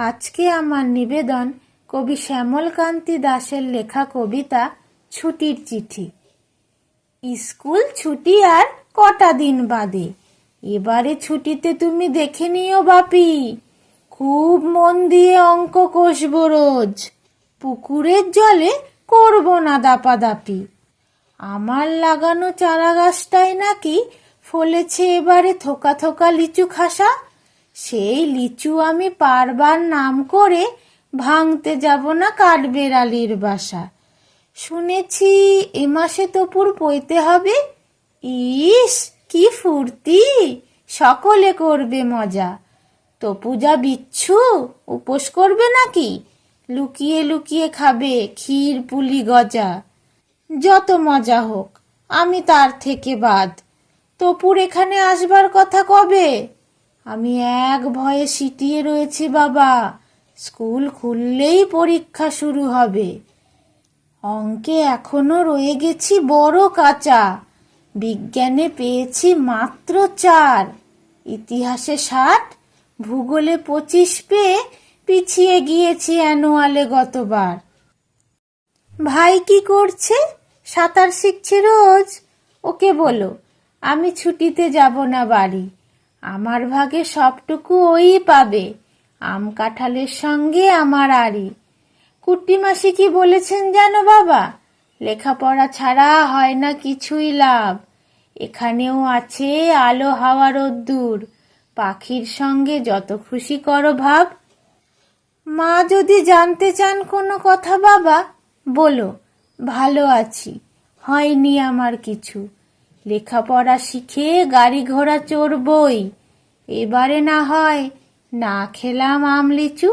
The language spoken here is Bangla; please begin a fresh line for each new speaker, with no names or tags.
আজকে আমার নিবেদন কবি শ্যামলকান্তি দাসের লেখা কবিতা ছুটির চিঠি। স্কুল ছুটি আর কটা দিন বাদে। এবারে ছুটিতে তুমি দেখে নিও বাপি, খুব মন দিয়ে অঙ্ক কষবো রোজ। পুকুরের জলে করব না দাপাদাপি। আমার লাগানো চারা গাছটাই নাকি ফলেছে এবারে থোকা থোকা লিচু খাসা সেই লিচু আমি পারবার নাম করে ভাঙতে যাব না কাঠবেড়ালির বাসা। শুনেছি এ মাসে তপুর পইতে হবে। ইস, কি ফুর্তি! সকলে করবে মজা। তপু যা বিচ্ছু, উপোস করবে নাকি? লুকিয়ে লুকিয়ে খাবে ক্ষীর পুলি গজা। যত মজা হোক, আমি তার থেকে বাদ। তপুর এখানে আসবার কথা কবে? আমি এক ভয়ে সিটিয়ে রয়েছি, বাবা। স্কুল খুললেই পরীক্ষা শুরু হবে। অঙ্কে এখনও রয়ে গেছি বড় কাঁচা। বিজ্ঞানে পেয়েছি মাত্র চার। ইতিহাসে ষাট, ভূগোলে পঁচিশ পেয়ে পিছিয়ে গিয়েছি অ্যানুয়ালে গতবার। ভাই কি করছে? সাঁতার শিখছে রোজ? ওকে বলো, আমি ছুটিতে যাব না বাড়ি। আমার ভাগে সবটুকু ওই পাবে, আম কাঁঠালের সঙ্গে আমার আড়ি। কুট্টি মাসি কি বলেছেন জানো বাবা? লেখাপড়া ছাড়া হয় না কিছুই লাভ। এখানেও আছে আলো হাওয়া রোদ্দুর। পাখির সঙ্গে যত খুশি করো ভাব। মা যদি জানতে চান কোনো কথা বাবা, বলো, ভালো আছি, হয়নি আমার কিছু। লেখাপড়া শিখে গাড়ি ঘোড়া চড়বই। এবারে না হয় না খেলাম আম লিচু